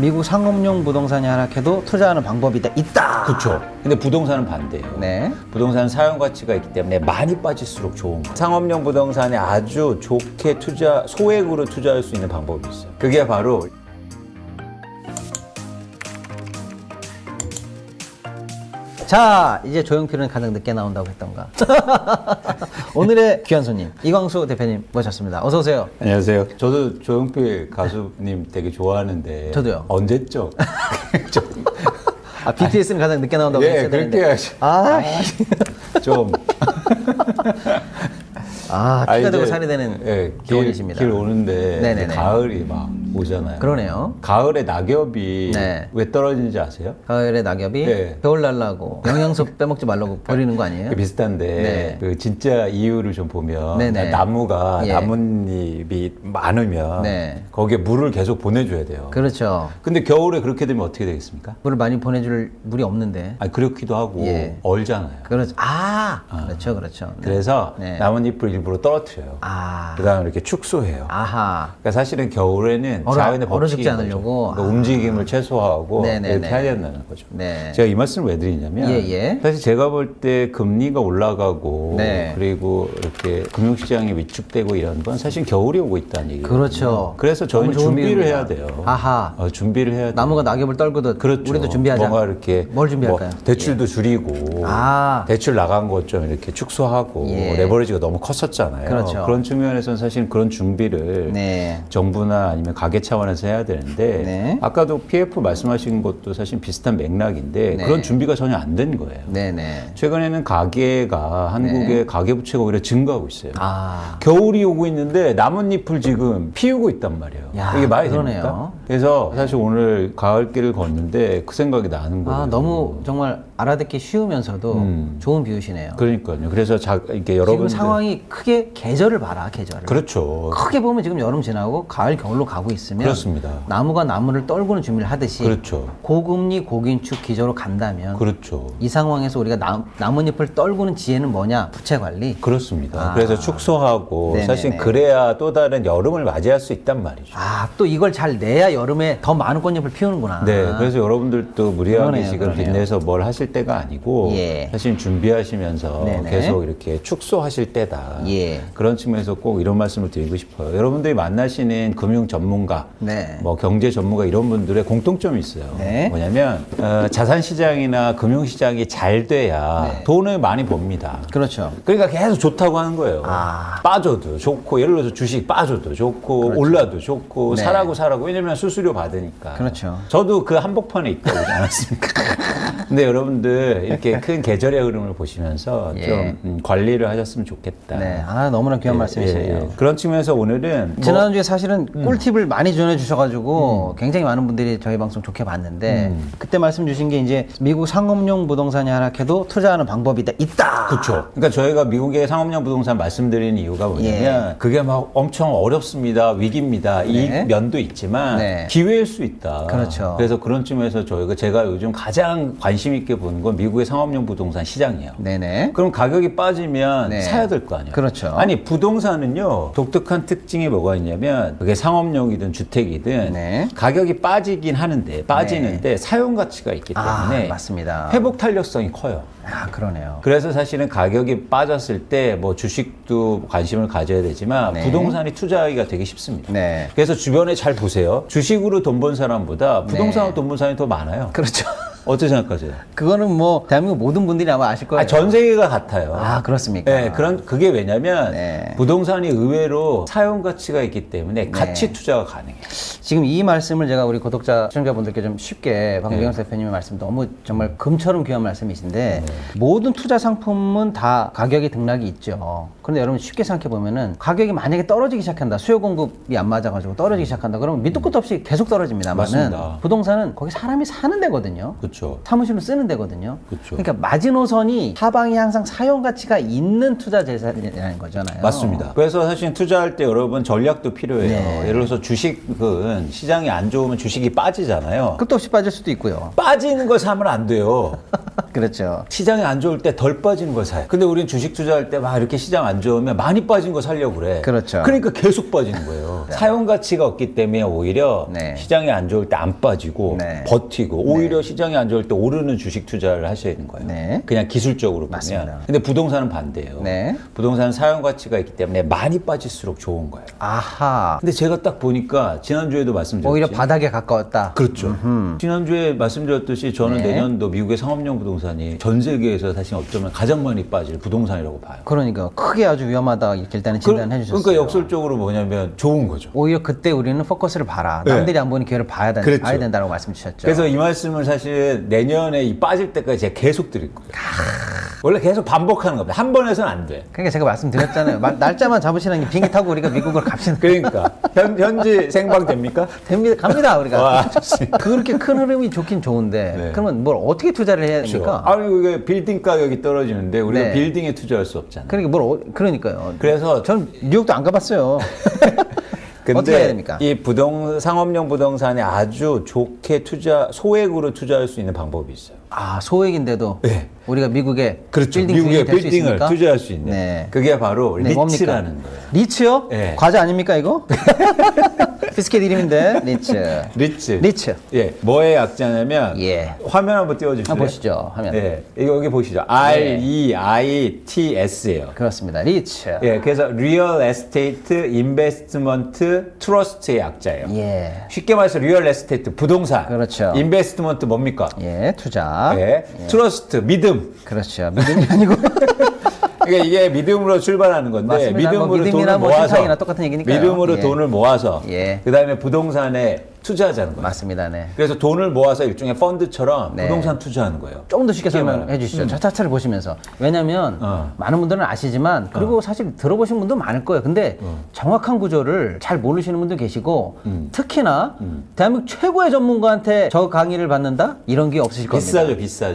미국 상업용 부동산이 하락해도 투자하는 방법이 있다. 있다. 그렇죠. 근데 부동산은 반대예요. 네. 부동산은 사용 가치가 있기 때문에 많이 빠질수록 좋은 거예요. 상업용 부동산에 아주 좋게 투자, 소액으로 투자할 수 있는 방법이 있어요. 그게 바로 자, 이제 조용필은 가장 늦게 나온다고 했던가. 오늘의 귀한 손님 이광수 대표님 모셨습니다. 어서 오세요. 안녕하세요. 저도 조용필 가수님 되게 좋아하는데 저도요. 언제죠? 좀, 아, BTS는 가장 늦게 나온다고 예, 했어야 그렇게 되는데. 해야지. 아, 좀 아, 아, 키가 되고 이제, 살이 되는 예, 길, 교원이십니다. 길 오는데 네네네. 가을이 막 오잖아요. 그러네요. 가을에 낙엽이 네. 왜 떨어지는지 아세요? 가을에 낙엽이 네. 겨울 날라고 영양소 빼먹지 말라고 버리는 거 아니에요? 그 비슷한데 네. 그 진짜 이유를 좀 보면 네네. 나무가 예. 나뭇잎이 많으면 네. 거기에 물을 계속 보내줘야 돼요. 그렇죠. 근데 겨울에 그렇게 되면 어떻게 되겠습니까? 물을 많이 보내줄 물이 없는데. 아 그렇기도 하고 예. 얼잖아요. 그렇죠. 아, 그렇죠, 그렇죠. 네. 그래서 네. 나뭇잎을 일부러 떨어뜨려요. 아, 그다음에 이렇게 축소해요. 아하. 그러니까 사실은 겨울에는 얼어- 자연의 죽지 않으려고? 그러니까 아. 움직임을 최소화하고 네네네. 이렇게 해야 된다는 거죠. 네. 제가 이 말씀을 왜 드리냐면 예, 예. 사실 제가 볼 때 금리가 올라가고 네. 그리고 이렇게 금융시장이 위축되고 이런 건 사실 겨울이 오고 있다는 얘기예요. 그렇죠. 그래서 저희는 준비를. 해야 돼요. 아하. 어, 준비를 해야 돼요. 나무가 낙엽을 떨구듯 그렇죠. 우리도 준비하자. 뭔가 이렇게 뭘 준비할까요? 뭐 대출도 줄이고 아. 대출 나간 것 좀 이렇게 축소하고 예. 레버리지가 너무 컸었잖아요. 그렇죠. 런 측면에서는 사실 그런 준비를 네. 정부나 아니면 가게 차원에서 해야 되는데 네. 아까도 PF 말씀하신 것도 사실 비슷한 맥락인데 네. 그런 준비가 전혀 안 된 거예요. 네 네. 최근에는 가계가 한국의 가계 부채가 오히려 증가하고 있어요. 네. 아, 겨울이 오고 있는데 나뭇잎을 지금 피우고 있단 말이에요. 야, 이게 말이 그러네요. 됩니까? 그래서 사실 오늘 가을길을 걷는데 그 생각이 나는 거예요. 아 너무 정말 알아듣기 쉬우면서도 음. 좋은 비유시네요. 그러니까요. 그래서 자, 이렇게 여러분 상황이 크게 계절을 봐라 계절을. 그렇죠. 크게 보면 지금 여름 지나고 가을 겨울로 가고 있으면 그렇습니다. 나무가 나무를 떨구는 준비를 하듯이 그렇죠. 고금리 고긴축 기조로 간다면 그렇죠. 이 상황에서 우리가 나, 나뭇잎을 떨구는 지혜는 뭐냐 부채 관리. 그렇습니다. 아. 그래서 축소하고 네네네. 사실 그래야 또 다른 여름을 맞이할 수 있단 말이죠. 아 또 이걸 잘 내야 여름에 더 많은 꽃잎을 피우는구나. 네, 그래서 여러분들도 무리하게 그러네요, 지금 그러네요. 빚내서 뭘 하실 때가 아니고 예. 사실 준비하시면서 네네. 계속 이렇게 축소하실 때다. 예. 그런 측면에서 꼭 이런 말씀을 드리고 싶어요. 여러분들이 만나시는 금융 전문 가, 네. 뭐 경제 전문가 이런 분들의 공통점이 있어요. 네. 뭐냐면 어, 자산 시장이나 금융 시장이 잘 돼야 네. 돈을 많이 법니다. 그렇죠. 그러니까 계속 좋다고 하는 거예요. 아. 빠져도 좋고 예를 들어서 주식 빠져도 좋고 그렇죠. 올라도 좋고 네. 사라고 사라고 왜냐면 수수료 받으니까. 그렇죠. 저도 그 한복판에 있다고 그러지 않았습니까? 근데 여러분들 이렇게 큰 계절의 흐름을 보시면서 예. 좀 음, 관리를 하셨으면 좋겠다. 네. 아 너무나 귀한 예, 말씀이시네요. 예, 예. 그런 측면에서 오늘은 뭐 지난주에 사실은 음. 꿀팁을 많이 전해 주셔가지고 굉장히 많은 분들이 저희 방송 좋게 봤는데 음. 그때 말씀 주신 게 이제 미국 상업용 부동산이 하락해도 투자하는 방법이 있다. 있다. 그렇죠. 그러니까 저희가 미국의 상업용 부동산 말씀드리는 이유가 뭐냐면 그게 막 엄청 어렵습니다, 위기입니다. 예. 네. 이 면도 있지만 네. 기회일 수 있다. 그렇죠. 그래서 그런 측면에서 저희가 제가 요즘 가장 관심 있게 보는 건 미국의 상업용 부동산 시장이에요. 네네. 그럼 가격이 빠지면 네. 사야 될 거 아니에요. 그렇죠. 아니 부동산은요 독특한 특징이 뭐가 있냐면 그게 상업용이든 주택이든 네. 가격이 빠지긴 하는데 빠지는데 사용 가치가 있기 아 때문에 맞습니다. 회복 탄력성이 커요. 아 그러네요. 그래서 사실은 가격이 빠졌을 때 뭐 주식도 관심을 가져야 되지만 네. 부동산이 투자하기가 되게 쉽습니다. 네. 그래서 주변에 잘 보세요. 주식으로 돈 번 사람보다 부동산으로 네. 돈번 사람이 더 많아요. 그렇죠. 어떻게 생각하세요? 그거는 뭐 대한민국 모든 분들이 아마 아실 거예요. 아, 전 세계가 같아요. 아, 그렇습니까? 네, 그런 그게 왜냐면 네. 부동산이 의외로 사용 가치가 있기 때문에 가치 투자가 가능해요. 지금 이 말씀을 제가 우리 구독자 시청자분들께 좀 쉽게 박명현 네. 대표님의 말씀 너무 정말 금처럼 귀한 말씀이신데 모든 투자 상품은 다 가격이 등락이 있죠. 그런데 여러분 쉽게 생각해 보면은 가격이 만약에 떨어지기 시작한다. 수요 공급이 안 맞아가지고 떨어지기 시작한다. 그러면 밑도 끝도 없이 계속 떨어집니다만은 맞습니다. 부동산은 거기 사람이 사는 데거든요. 그 렇죠. 사무실로 쓰는 데거든요. 그쵸. 러니까 마지노선이 하방이 항상 사용 가치가 있는 투자 재산이라는 거잖아요. 맞습니다. 그래서 사실 투자할 때 여러분 전략도 필요해요. 네. 예를 들어서 주식은 시장이 안 좋으면 주식이 빠지잖아요. 끝도 없이 빠질 수도 있고요. 빠지는 걸 사면 안 돼요. 그렇죠. 시장이 안 좋을 때 덜 빠지는 걸 사요. 근데 우린 주식 투자할 때 막 이렇게 시장 안 좋으면 많이 빠진 거 살려고 그래. 그렇죠. 그러니까 계속 빠지는 거예요. 사용 가치가 없기 때문에 오히려 네. 시장이 안 좋을 때 안 빠지고 네. 버티고 오히려 시장이 안 좋을 때 오르는 주식 투자를 하셔야 되는 거예요. 네. 그냥 기술적으로 맞습니다. 보면. 근데 부동산은 반대예요. 네. 부동산은 사용 가치가 있기 때문에 많이 빠질수록 좋은 거예요. 아하. 근데 제가 딱 보니까 지난주에도 말씀드렸지. 오히려 바닥에 가까웠다. 그렇죠. 지난주에 말씀드렸듯이 저는 네. 내년도 미국의 상업용 부동산 이 전 세계에서 사실 어쩌면 가장 많이 빠질 부동산이라고 봐요. 그러니까 크게 아주 위험하다 이렇게 일단은 진단해 주셨어요. 그러니까 역설적으로 뭐냐면 좋은 거죠. 오히려 그때 우리는 포커스를 봐라. 네. 남들이 안 보는 기회를 봐야, 된, 그렇죠. 봐야 된다고 말씀 주셨죠. 그래서 이 말씀을 사실 내년에 이 빠질 때까지 제가 계속 드릴 거예요. 원래 계속 반복하는 겁니다. 한번 해서는 안 돼. 그러니까 제가 말씀드렸잖아요. 마- 날짜만 잡으시는 게 비행기 타고 우리가 미국으로 갑시다. 그러니까 현, 현지 생방 됩니까? 됩니다. 갑니다 우리가. 와, 좋습니다. 그렇게 큰 흐름이 좋긴 좋은데 네. 그러면 뭘 어떻게 투자를 해야 됩니까? 아니 이게 빌딩 가격이 떨어지는데 우리가 네. 빌딩에 투자할 수 없잖아요. 그러니까 뭘 어, 그러니까요. 그래서 저는 뉴욕도 안 가봤어요. 근데 어떻게 해야 됩니까? 이 부동 상업용 부동산에 아주 좋게 투자 소액으로 투자할 수 있는 방법이 있어요. 아 소액인데도 네. 우리가 미국에 그렇죠. 빌딩 미국의 빌딩을 있습니까? 투자할 수 있는. 네. 그게 바로 네, 뭡니까? 리츠라는 거예요. 리츠요? 네. 과자 아닙니까 이거? 비스킷 이름인데 리츠. 리츠. 리츠. 예, 뭐의 약자냐면 예. 화면 한번 띄워주실래요? 한번 보시죠, 화면. 예, 이거 여기 보시죠. R E I T S예요. 그렇습니다. 리츠. 예, 그래서 Real Estate Investment Trust의 약자예요. 예. 쉽게 말해서 리얼 에스테이트 부동산. 그렇죠. 인베스트먼트 뭡니까? 예, 투자. 예. 트러스트 믿음. 그렇죠. 믿음이 아니고. 그러니까 이게 믿음으로 출발하는 건데 맞습니다. 뭐 믿음으로 믿음이나 돈을 뭐 모아서 세상이나 똑같은 얘기니까요. 믿음으로 예. 돈을 모아서 예. 그다음에 부동산에 투자하자는 거예요. 맞습니다. 네. 그래서 돈을 모아서 일종의 펀드처럼 네. 부동산 투자하는 거예요. 조금 더 쉽게 쉽게 설명해 말하면. 주시죠. 저 차트를 보시면서. 왜냐면 어. 많은 분들은 아시지만 그리고 사실 들어보신 분도 많을 거예요. 근데 정확한 구조를 잘 모르시는 분도 계시고 음. 특히나 대한민국 최고의 전문가한테 저 강의를 받는다? 이런 게 없으실 겁니다. 비싸죠, 비싸죠.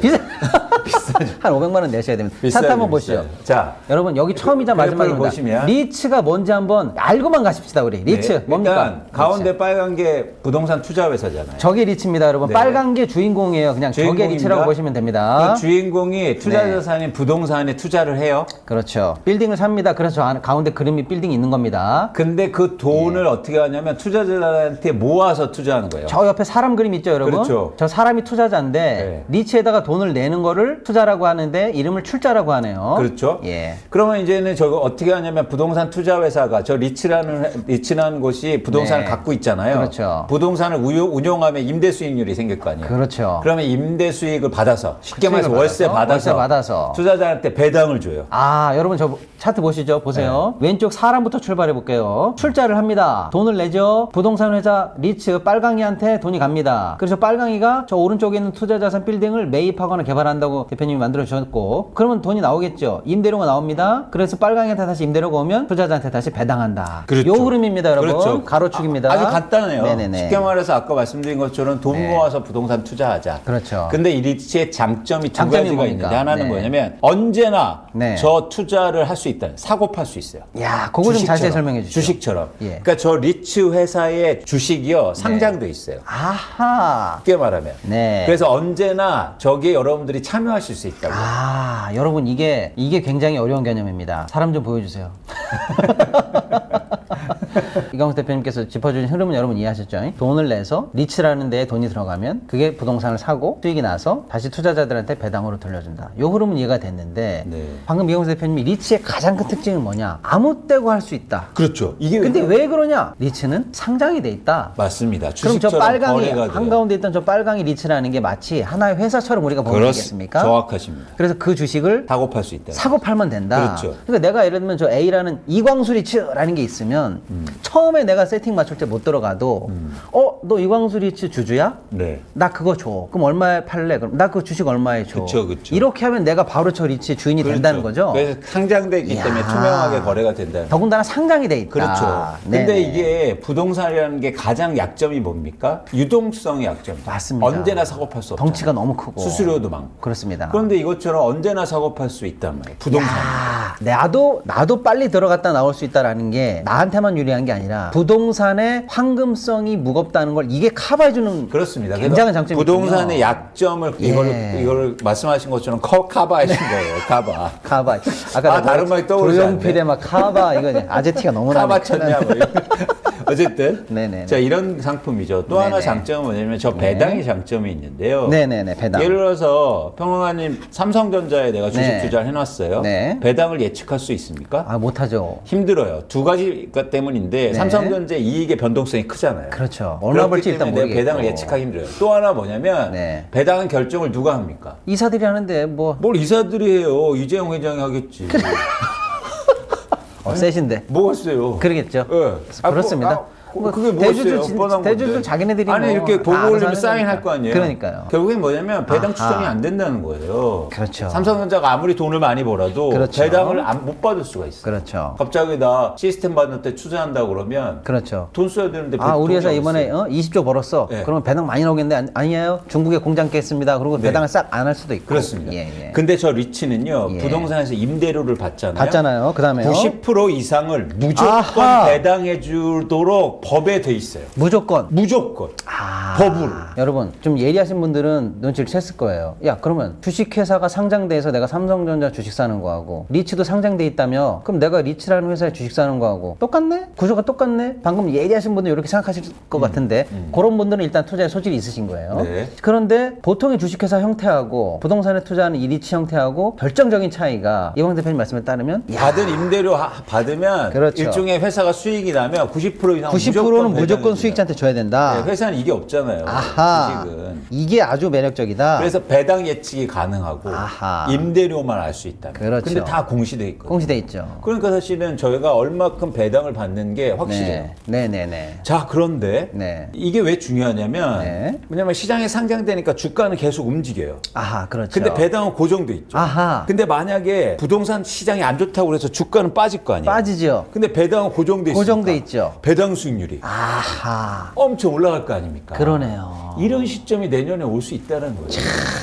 비싸. 한 500만 원 내셔야 됩니다. 비싸죠, 차트 한번 보시죠. 비싸죠. 자, 여러분 여기 처음이자 그래프를 마지막입니다. 보시면 리츠가 뭔지 한번 알고만 가십시다 우리. 리츠 네, 뭡니까? 일단 가운데 빨간 게 부동 산 투자 회사잖아요. 저게 리츠입니다, 여러분. 네. 빨간 게 주인공이에요. 그냥 저게 주인공입니다. 리츠라고 보시면 됩니다. 그 주인공이 투자 네. 자산인 부동산에 투자를 해요. 그렇죠. 빌딩을 삽니다. 그래서 저 안- 가운데 그림이 빌딩이 있는 겁니다. 근데 그 돈을 어떻게 하냐면 투자자한테 모아서 투자하는 거예요. 예. 저 옆에 사람 그림 있죠, 여러분? 그렇죠. 저 사람이 투자자인데 네. 리츠에다가 돈을 내는 거를 투자라고 하는데 이름을 출자라고 하네요. 그렇죠. 예. 그러면 이제는 저거 어떻게 하냐면 부동산 투자 회사가 저 리츠라는 리츠라는 곳이 부동산을 네. 갖고 있잖아요. 그렇죠. 부동 산을 운용, 운용하면 임대 수익률이 생길 거 아니에요. 그렇죠. 그러면 임대 수익을 받아서 쉽게 말해서 월세 받아서, 월세 받아서. 투자자한테 배당을 줘요. 아, 여러분 저 차트 보시죠. 보세요. 네. 왼쪽 사람부터 출발해 볼게요. 출자를 합니다. 돈을 내죠. 부동산 회사 리츠 빨강이한테 돈이 갑니다. 그래서 빨강이가 저 오른쪽에 있는 투자 자산 빌딩을 매입하거나 개발한다고 대표님이 만들어 주셨고 그러면 돈이 나오겠죠. 임대료가 나옵니다. 그래서 빨강이한테 다시 임대료가 오면 투자자한테 다시 배당한다. 그렇죠. 요 흐름입니다, 여러분. 그렇죠. 가로축입니다. 아, 주 간단해요. 네네네. 쉽게 말해서 아까 말씀드린 것처럼 돈 네. 모아서 부동산 투자하자. 그렇죠. 근데 이 리츠의 장점이 두 장점이 가지가 뭡니까? 있는데 하나는 네. 뭐냐면 언제나 네. 저 투자를 할 수 있다. 사고 팔 수 있어요. 야, 그거 좀 자세히. 설명해 주시죠. 주식처럼. 예. 그러니까 저 리츠 회사의 주식이요 상장돼 있어요. 아하. 쉽게 말하면. 네. 그래서 언제나 저기에 여러분들이 참여하실 수 있다고. 아, 여러분 이게 이게 굉장히 어려운 개념입니다. 사람 좀 보여주세요. 이광수 대표님께서 짚어주신 흐름은 여러분 이해하셨죠? 돈을 내서 리츠라는 데에 돈이 들어가면 그게 부동산을 사고 수익이 나서 다시 투자자들한테 배당으로 돌려준다. 요 흐름은 이해가 됐는데 네. 방금 이광수 대표님이 리츠의 가장 큰 특징은 뭐냐? 아무 때고 할 수 있다. 그렇죠. 이게 근데 왜 그러냐? 리츠는 상장이 돼 있다. 맞습니다. 그럼 저 빨강이. 한가운데 있던 저 빨강이 리츠라는 게 마치 하나의 회사처럼 우리가 보는 거겠습니까? 정확하십니다. 그래서 그 주식을 사고 팔 수 있다. 사고 팔면 된다. 그렇죠. 러니까 내가 예를 들면 저 A라는 이광수 리츠라는 게 있으면 음. 처음에 내가 세팅 맞출 때 못 들어가도 어 너 이광수 리츠 주주야? 네. 나 그거 줘. 그럼 얼마에 팔래? 그럼 나그 주식 얼마에 줘? 그쵸, 그쵸. 이렇게 하면 내가 바로 저 리츠 주인이 된다는 거죠. 그렇죠. 그래서 상장돼 있기. 때문에 투명하게 거래가 된다는 거죠. 더군다나 상장이 돼 있다. 그렇죠. 근데 네네. 이게 부동산이라는 게 가장 약점이 뭡니까? 유동성의 약점이죠. 맞습니다. 언제나 사고 팔 수 없죠. 덩치가 너무 크고 수수료도 많고. 그렇습니다. 그런데 이것처럼 언제나 사고 팔 수 있단 말이에요. 부동산. 야, 야, 나도 나도 빨리 들어갔다 나올 수 있다라는 게 나한테만 유리 한 게 아니라 부동산의 황금성이 무겁다는 걸 이게 커버해 주는 그렇습니다. 굉장한 장점이 부동산의. 약점을 예. 이걸 이걸 말씀하신 것처럼 커 카바하신 거예요. 카바. 카바. 아까 아, 다른 말이 떠오르지 않네. 조용필의 막 카바 이거 아제티가 너무 나네. 카바 쳤냐 뭐. 어쨌든 네네네. 자 이런 상품이죠. 또 하나 네네. 장점은 뭐냐면 저 배당의 장점이 있는데요. 네네네 배당. 예를 들어서 평화님 삼성전자에 내가 주식 네. 투자를 해놨어요. 네. 배당을 예측할 수 있습니까? 아 못하죠. 힘들어요. 두 가지 것 때문인데 네. 삼성전자 이익의 변동성이 크잖아요. 그렇죠. 얼마 벌지 일단 때문에 모르겠고. 배당을 예측하기 힘들어요. 또 하나 뭐냐면 네. 배당 결정을 누가 합니까? 이사들이 하는데 뭐 뭘 이사들이 해요. 이재용 회장이 하겠지. 어, 세신데. 뭐가 세요? 그러겠죠. 예. 아, 그렇습니다. 뭐, 아, 뭐 그게 뭐가 대주주 뻔한 대주주 건데. 자기네들이 아니 뭐 이렇게 보고 알아서 올리면 하는 사인할 거니까. 거 아니에요. 그러니까요. 결국엔 뭐냐면 배당 아하. 추정이 안 된다는 거예요. 그렇죠. 삼성전자가 아무리 돈을 많이 벌어도 그렇죠. 배당을 안- 못 받을 수가 있어요. 그렇죠. 갑자기 나 시스템 받을 때 투자한다 그러면 그렇죠. 돈 써야 되는데 아, 우리 회사 이번에? 어? 20조 벌었어. 네. 그러면 배당 많이 나오겠는데 아니- 아니에요. 중국에 공장 깼습니다. 그리고 배당을 싹 안 할 수도 있고. 그렇습니다. 예, 예. 근데 저 리치는요 예. 부동산에서 임대료를 받잖아요. 받잖아요. 그다음에요. 90% 이상을 무조건 아하. 배당해 주도록 법에 돼 있어요. 무조건. 무조건 아, 법으로. 여러분 좀 예리하신 분들은 눈치를 챘을 거예요. 야 그러면 주식회사가 상장돼서 내가 삼성전자 주식 사는 거하고 리츠도 상장돼 있다며 그럼 내가 리츠라는 회사에 주식 사는 거하고 똑같네? 구조가 똑같네? 방금 예리하신 분들 이렇게 생각하실 것 같은데 그런 분들은 일단 투자에 소질이 있으신 거예요. 음, 네. 그런데 보통의 주식회사 형태하고 부동산에 투자하는 이 리츠 형태하고 결정적인 차이가 이광 대표님 말씀에 따르면 야, 받은 임대료 하- 받으면 그렇죠. 일종의 회사가 수익이 나면 90% 이상 90%는 무조건 배당해 수익자한테 줘야 된다. 네, 회사는 이게 없잖아요. 아하. 주식은. 이게 아주 매력적이다. 그래서 배당 예측이 가능하고 아하. 임대료만 알 수 있다. 그렇죠. 근데 다 공시돼 있거든요. 공시돼 있죠. 그러니까 사실은 저희가 얼마큼 배당을 받는 게 확실해요. 네, 네, 네, 네. 자 그런데 네. 이게 왜 중요하냐면 네. 왜냐면 시장에 상장되니까 주가는 계속 움직여요. 아하, 그렇죠. 근데 배당은 고정돼 있죠. 아하. 근데 만약에 부동산 시장이 안 좋다고 그래서 주가는 빠질 거 아니에요. 빠지죠. 근데 배당은 고정돼 있으니까 고정돼 있죠. 배당 수익률 이 아하. 엄청 올라갈 거 아닙니까? 그러네요. 이런 시점이 내년에 올 수 있다는 거예요.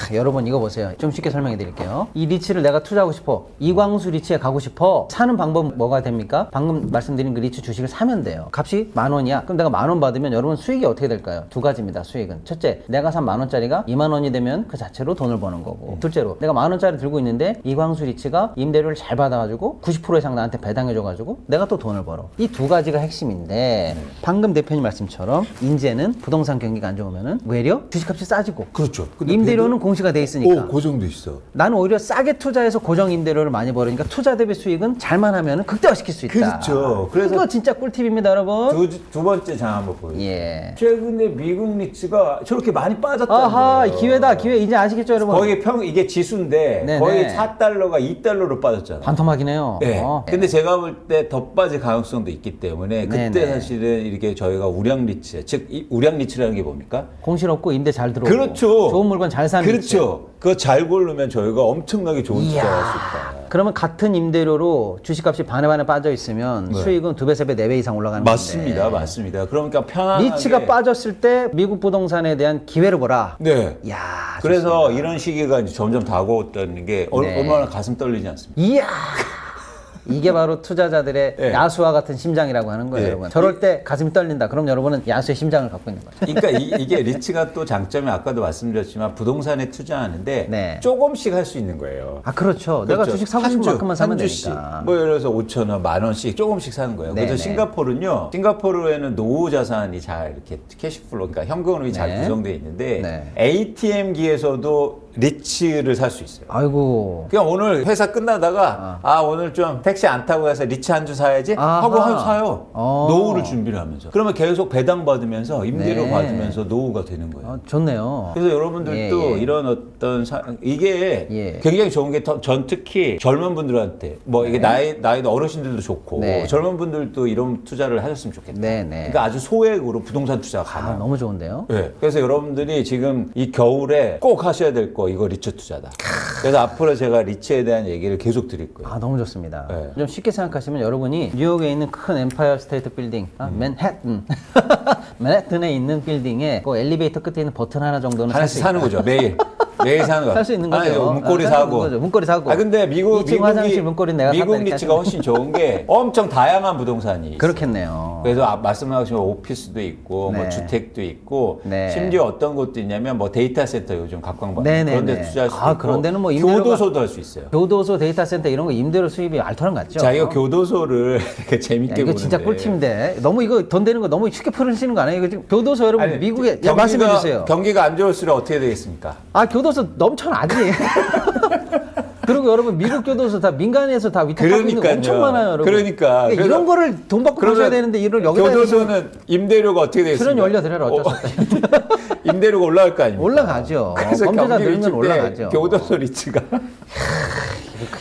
크, 여러분 이거 보세요. 좀 쉽게 설명해 드릴게요. 이 리츠를 내가 투자하고 싶어. 이광수 리츠에 가고 싶어. 사는 방법 뭐가 됩니까? 방금 말씀드린 그 리츠 주식을 사면 돼요. 값이 만 원이야. 그럼 내가 만 원 받으면 여러분 수익이 어떻게 될까요? 두 가지입니다. 수익은. 첫째, 내가 산 만 원짜리가 2만 원이 되면 그 자체로 돈을 버는 거고. 둘째로, 내가 만 원짜리 들고 있는데 이광수 리츠가 임대료를 잘 받아가지고 90% 이상 나한테 배당해줘가지고 내가 또 돈을 벌어. 이 두 가지가 핵심인데 방금 대표님 말씀처럼 이제는 부동산 경기가 안 좋으면은 외려 주식값이 싸지고 그렇죠. 근데 임대료는 공시가 돼 있으니까 오, 고정돼 있어. 나는 오히려 싸게 투자해서 고정 임대료를 많이 벌으니까 투자 대비 수익은 잘만 하면 극대화시킬 수 있다. 그렇죠. 그래서 이거 진짜 꿀팁입니다, 여러분. 두, 두 번째 장 한번 보여요. 예. 최근에 미국 리츠가 저렇게 많이 빠졌다는 아하, 거예요. 기회다, 기회. 이제 아시겠죠, 여러분? 거의 평 이게 지수인데 네네. 거의 4달러가 2달러로 빠졌잖아요. 반토막이네요. 네. 어. 근데 제가 볼 때 더 빠질 가능성도 있기 때문에 그때 네네. 사실은 이렇게 저희가 우량 리츠, 즉이 우량 리츠라는 게 뭡니까? 공실 없고 임대 잘 들어오고. 그렇죠. 좋은 물건 잘 사는 위치. 그렇죠. 그거 잘 고르면 저희가 엄청나게 좋은 이야. 투자를 할수 있다. 그러면 같은 임대료로 주식값이 반에 반에 빠져 있으면 네. 수익은 두 배, 세 배, 네 배 이상 올라가는 맞습니다, 건데. 맞습니다. 그러니까 편안하게 리츠가 빠졌을 때 미국 부동산에 대한 기회를 보라. 네. 이야. 그래서 이런 시기가 이제 점점 다가왔다는 게 얼- 네. 얼마나 가슴 떨리지 않습니까? 이야. 이게 바로 투자자들의 네. 야수와 같은 심장이라고 하는 거예요, 네. 여러분. 저럴 때 가슴이 떨린다. 그럼 여러분은 야수의 심장을 갖고 있는 거죠. 그러니까 이, 게 리츠가 또 장점이 아까도 말씀드렸지만 부동산에 투자하는데 네. 조금씩 할 수 있는 거예요. 아, 그렇죠. 내가 그렇죠. 주식 사고 한 싶은 주, 만큼만 사면 한 주씩. 되니까. 뭐 예를 들어서 5천 원, 만 원씩 조금씩 사는 거예요. 네, 그래서 네. 싱가포르는요. 싱가포르에는 노후 자산이 잘 이렇게 캐시플로, 그러니까 현금흐름이 잘 네. 구성되어 있는데 네. ATM기에서도 리츠를 살 수 있어요. 아이고. 그냥 오늘 회사 끝나다가 아 오늘 좀 택시 안 타고 가서 리츠 한주 사야지 아하. 하고 하- 사요. 어. 노후를 준비를 하면서. 그러면 계속 배당 받으면서 임대료 네. 받으면서 노후가 되는 거예요. 어, 좋네요. 그래서 여러분들도 예, 예. 이런 어떤 사- 이게 예. 굉장히 좋은 게 전 특히 젊은 분들한테 뭐 이게 나이 나이도 어르신들도 좋고 네. 젊은 분들도 이런 투자를 하셨으면 좋겠다. 네, 네. 그러니까 아주 소액으로 부동산 투자가 아, 가능. 너무 좋은데요? 네. 그래서 여러분들이 지금 이 겨울에 꼭 하셔야 될거 이거 리츠 투자다. 그래서 앞으로 제가 리츠에 대한 얘기를 계속 드릴 거예요. 아, 너무 좋습니다. 네. 좀 쉽게 생각하시면 여러분이 뉴욕에 있는 큰 엠파이어 스테이트 빌딩, 아, 음. 맨해튼, 맨해튼에 있는 빌딩에 그 엘리베이터 끝에 있는 버튼 하나 정도는 하나씩 사는 거죠 매일. 매일 사는 거. 살수 있는 거죠. 아니, 문고리 아, 살수 사고. 거죠. 문고리 사고. 아 근데 미국 2층 화장실 문고리는 내가 미국 리츠가 훨씬 좋은 게 엄청 다양한 부동산이 있어요. 그렇겠네요. 그래서 아, 말씀하신 오피스도 있고 뭐 네. 주택도 있고 네. 심지어 어떤 곳도 있냐면 뭐 데이터 센터 요즘 각광받는 네네네. 그런 데 투자할 수 아, 있고 그런 데는 뭐 임대료가- 교도소도 할 수 있어요. 교도소, 데이터 센터 이런 거 임대료 수입이 알토란 같죠. 자 이거 교도소를 되게 야, 재밌게 이거 보는데 진짜 꿀팁인데 너무 이거 돈 되는 거 너무 쉽게 풀으시는 거 아니에요? 이거 지금 교도소 여러분 아니, 미국에 야, 경기가- 말씀해 주세요. 경기가 안 좋을수록 어떻게 되겠습니까? 아 교도소 넘쳐나지. 그리고 여러분 미국 교도소 다 민간에서 다 위탁하고 있는 거. 엄청 많아요, 여러분. 그러니까. 이런 그래서- 거를 돈 받고 보셔야 되는데 이걸 여기다 교도소는 임대료가 어떻게 되겠습니까? 출연 올려드려라 어쩔 수 없다. 임대료가 올라갈 거 아닙니까? 올라가죠. 그래서 범죄자 늘면 올라가죠. 교도소 리츠가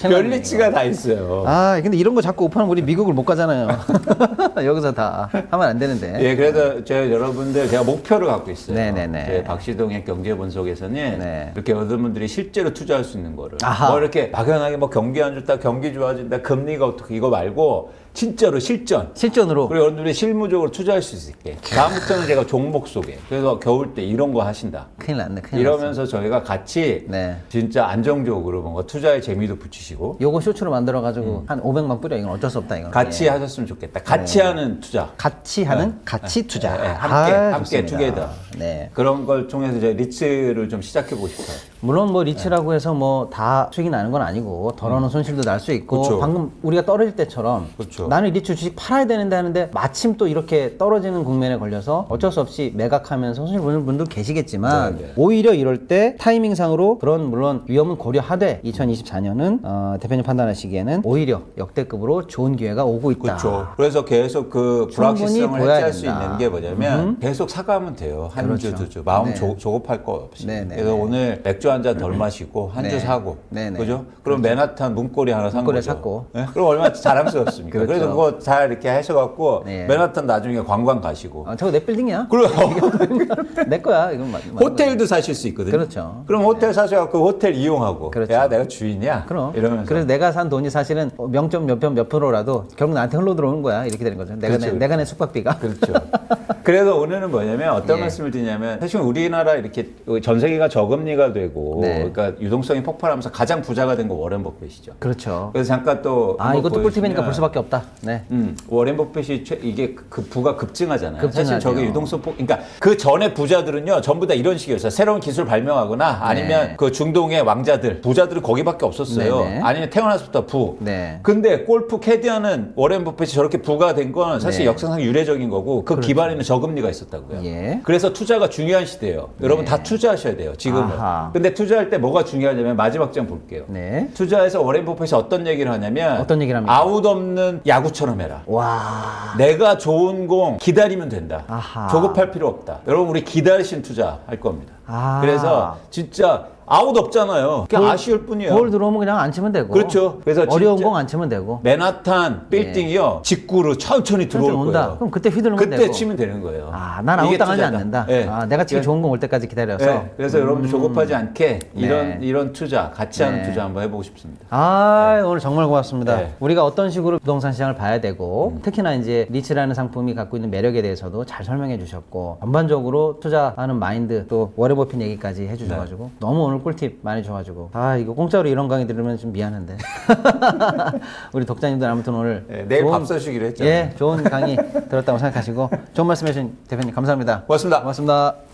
별 났네, 리츠가 이거. 다 있어요. 아 근데 이런 거 자꾸 오픈하면 우리 미국을 못 가잖아요. 여기서 다 하면 안 되는데. 예, 그래서 제가 여러분들 제가 목표를 갖고 있어요. 네네네. 제 박시동의 경제 분석에서는 네. 이렇게 여러분들이 실제로 투자할 수 있는 거를 아하. 뭐 이렇게 막연하게 뭐 경기 안 좋다, 경기 좋아진다, 금리가 어떻게 이거 말고 진짜로 실전. 실전으로 그리고 여러분들이 실무적으로 투자할 수 있게. 다음부터는 제가 종목 속에. 그래서 겨울 때 이런 거 하신다. 큰일 났네. 큰일 났어. 이러면서 저희가 같이 네. 진짜 안정적으로 뭔가 투자의 재미도 붙이시고 요거 쇼츠로 만들어 가지고 한 500만 뿌려 이건 어쩔 수 없다 이건. 음. 같이 예. 하셨으면 좋겠다. 같이 하는 투자. 같이 하는 같이 투자. 네, 네, 함께, 아, 함께 좋습니다. 투게더. 네. 그런 걸 통해서 저희 리츠를 좀 시작해 보고 싶어요. 물론 뭐 리츠라고 해서 뭐 다 수익이 나는 건 아니고 덜어놓은 손실도 날 수 있고 음. 그쵸. 방금 우리가 떨어질 때처럼 그쵸. 나는 리츠 주식 팔아야 되는데 하는데 마침 또 이렇게 떨어지는 국면에 걸려서 어쩔 수 없이 매각하면서 손실 보는 분들 계시겠지만 네, 네. 오히려 이럴 때 타이밍상으로 그런 물론 위험은 고려하되 2024년은 어, 대표님 판단하시기에는 오히려 역대급으로 좋은 기회가 오고 있다. 그렇죠. 그래서 계속 그 충분히 불확실성을 보여야 해소할 수 된다. 있는 게 뭐냐면 계속 사가면 돼요. 한 그렇죠. 주, 두 주. 마음 네. 조, 조급할 거 없이. 네, 네, 그래서 네. 오늘 맥주 한잔 덜 마시고 한 주 네. 사고. 네, 네. 그죠? 그럼 맨하탄 문고리 하나 산 문고리 거죠. 샀고. 네? 그럼 얼마나 자랑스럽습니까? 그렇죠. 그래서 그거 잘 이렇게 하셔갖고 네. 맨하탄 나중에 관광 가시고. 아, 저거 내 빌딩이야. 그리고 내 거야. 이건 맞, 맞는 호텔도 사실 수 있거든요. 그렇죠. 그럼 호텔 사셔갖고 호텔 이용하고. 그렇죠. 야, 내가 주인이야. 그럼. 이러면서. 그래서 내가 산 돈이 사실은 0점 몇편몇 프로라도 결국 나한테 흘러 들어오는 거야. 이렇게 되는 거죠. 내가 그렇죠, 내, 내가 낸 숙박비가. 그렇죠. 그래서 오늘은 뭐냐면 어떤 예. 말씀을 드리냐면 사실 우리나라 이렇게 전 세계가 저금리가 되고 네. 그러니까 유동성이 폭발하면서 가장 부자가 된 거 워렌 버핏이죠. 그렇죠. 그래서 잠깐 또 아, 한번 이것도 꿀팁이니까 보여주시면 볼 수밖에 없다. 네. 음, 워렌 버핏이 최- 이게 그 부가 급증하잖아요. 급증하죠. 사실 저게 유동성 폭, 그러니까 그 전에 부자들은요 전부 다 이런 식이었어요. 새로운 기술 발명하거나 아니면 네. 그 중동의 왕자들, 부자들은 거기밖에 없었어요. 네네. 아니면 태어나서부터 부. 네. 근데 골프 캐디하는 워렌 버핏이 저렇게 부가 된 건 사실 네. 역사상 유례적인 거고 그 기반에는 저금리가 있었다고요. 예. 그래서 투자가 중요한 시대예요. 여러분 다 투자하셔야 돼요. 지금은. 아하. 근데 투자할 때 뭐가 중요하냐면 마지막 장 볼게요. 네. 투자에서 워렌 버핏이 어떤 얘기를 하냐면 어떤 얘기를 합니까? 아웃 없는 야구처럼 해라. 와. 내가 좋은 공 기다리면 된다. 아하. 조급할 필요 없다. 여러분 우리 기다리신 투자 할 겁니다. 아. 그래서 진짜 아웃 없잖아요. 그냥 볼- 아쉬울 뿐이에요. 볼 들어오면 그냥 안 치면 되고. 그렇죠. 그래서 어려운 공 안 치면 되고. 맨하탄 빌딩이요 직구로 천천히 들어올 온다. 거예요. 그럼 그때 휘두르면 그때 되고. 치면 되는 거예요. 아, 난 아웃 당하지 투자다. 않는다. 예. 아, 내가 치기 예. 좋은 공 올 때까지 기다려서. 예. 그래서 여러분들 조급하지 않게 이런 네. 이런 투자 같이 하는 네. 투자 한번 해보고 싶습니다. 아, 오늘 정말 고맙습니다. 네. 우리가 어떤 식으로 부동산 시장을 봐야 되고, 특히나 이제 리츠라는 상품이 갖고 있는 매력에 대해서도 잘 설명해 주셨고, 전반적으로 투자하는 마인드, 또 워렌 버핏 얘기까지 해 주셔가지고, 네. 너무 오늘 꿀팁 많이 줘가지고, 아, 이거 공짜로 이런 강의 들으면 좀 미안한데. 우리 독자님들 아무튼 오늘. 예, 내일 밥 사주기로 했잖아요. 예, 좋은 강의 들었다고 생각하시고, 좋은 말씀 해주신 대표님 감사합니다. 고맙습니다. 고맙습니다.